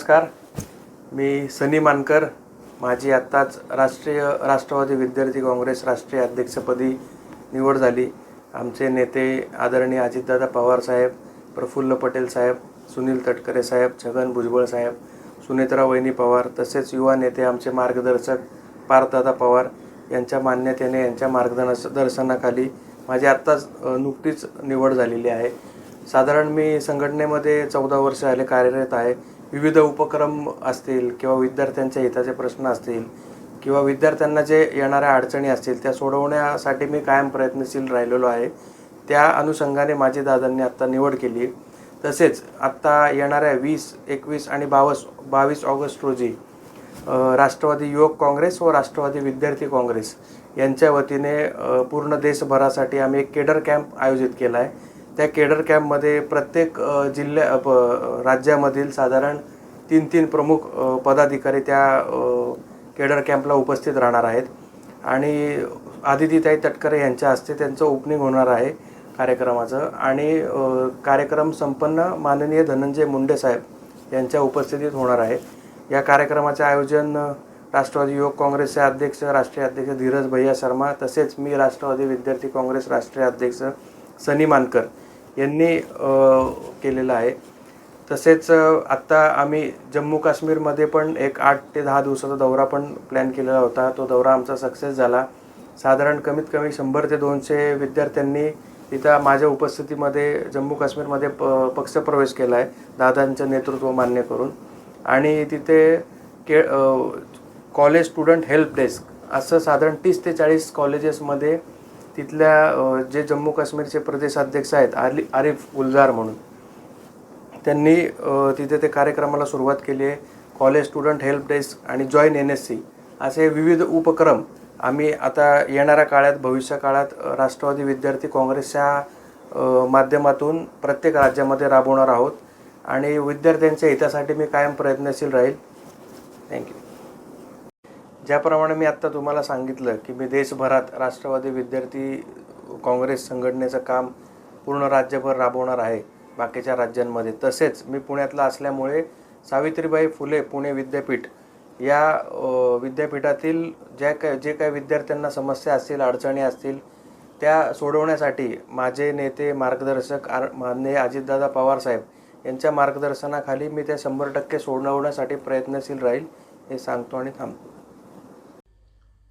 नमस्कार. मी सनी मानकर माझी आत्ताच राष्ट्रीय राष्ट्रवादी विद्यार्थी काँग्रेस राष्ट्रीय अध्यक्षपदी निवड झाली. आमचे नेते आदरणीय अजितदादा पवार साहेब प्रफुल्ल पटेल साहेब सुनील तटकरे साहेब छगन भुजबळ साहेब सुनेत्रा वहिनी पवार तसेच युवा नेते आमचे मार्गदर्शक पार्थदादा पवार यांच्या मान्यतेने यांच्या मार्गदर्श दर्शनाखाली माझी आत्ताच नुकतीच निवड झालेली आहे. साधारण मी संघटनेमध्ये चौदा वर्ष आले कार्यरत आहे. विविध उपक्रम असतील किंवा विद्यार्थ्यांच्या हिताचे प्रश्न असतील किंवा विद्यार्थ्यांना जे येणाऱ्या अडचणी असतील त्या सोडवण्यासाठी मी कायम प्रयत्नशील राहिलेलो आहे. त्या अनुषंगाने माझे दादांनी आत्ता निवड केली. तसेच आत्ता येणाऱ्या वीस एकवीस आणि बावीस बावीस ऑगस्ट रोजी राष्ट्रवादी युवक काँग्रेस व राष्ट्रवादी विद्यार्थी काँग्रेस यांच्या वतीने पूर्ण देशभरासाठी आम्ही एक केडर कॅम्प आयोजित केला आहे. त्या केडर कॅम्पमध्ये प्रत्येक जिल्ह्या प- राज्यामधील साधारण तीन तीन प्रमुख पदाधिकारी त्या केडर कॅम्पला उपस्थित राहणार आहेत. आणि आदितीताई तटकरे यांच्या हस्ते त्यांचं ओपनिंग होणार आहे कार्यक्रमाचं. आणि कार्यक्रम संपन्न माननीय धनंजय मुंडे साहेब यांच्या उपस्थितीत होणार आहे. या कार्यक्रमाचे आयोजन राष्ट्रवादी युवक काँग्रेसचे अध्यक्ष राष्ट्रीय अध्यक्ष धीरज भैया शर्मा तसेच मी राष्ट्रवादी विद्यार्थी काँग्रेस राष्ट्रीय अध्यक्ष सनी मानकर यांनी केलेलं आहे. तसेच आत्ता आम्ही जम्मू काश्मीरमध्ये पण एक आठ ते दहा दिवसाचा दौरा पण प्लॅन केलेला होता. तो दौरा आमचा सक्सेस झाला. साधारण कमीत कमी शंभर ते दोनशे विद्यार्थ्यांनी तिथं माझ्या उपस्थितीमध्ये जम्मू काश्मीरमध्ये प पक्षप्रवेश केला आहे दादांचं नेतृत्व मान्य करून. आणि तिथे K college student help desk असं साधारण तीस ते चाळीस कॉलेजेसमध्ये तिथल्या जे जम्मू काश्मीरचे प्रदेशाध्यक्ष आहेत आली आरिफ गुलजार म्हणून. त्यांनी तिथे ते कार्यक्रमाला सुरुवात केली आहे. कॉलेज स्टुडंट हेल्प डेस्क आणि जॉईन एन एस सी. असे विविध उपक्रम आम्ही आता येणाऱ्या काळात भविष्य काळात राष्ट्रवादी विद्यार्थी काँग्रेसच्या माध्यमातून प्रत्येक राज्यामध्ये राबवणार आहोत. आणि विद्यार्थ्यांच्या हितासाठी मी कायम प्रयत्नशील राहील. थँक्यू ज्याप्रमाणे मी आत्ता तुम्हाला सांगितलं की मी देशभरात राष्ट्रवादी विद्यार्थी काँग्रेस संघटनेचं काम पूर्ण राज्यभर राबवणार आहे बाकीच्या राज्यांमध्ये. तसेच मी पुण्यातला असल्यामुळे सावित्रीबाई फुले पुणे विद्यापीठ या विद्यापीठातील ज्या काय जे काही विद्यार्थ्यांना समस्या असतील अडचणी असतील त्या सोडवण्यासाठी माझे नेते मार्गदर्शक आर माननीय अजितदादा पवार साहेब यांच्या मार्गदर्शनाखाली मी त्या शंभर टक्के सोडवण्यासाठी प्रयत्नशील राहील हे सांगतो आणि थांबतो.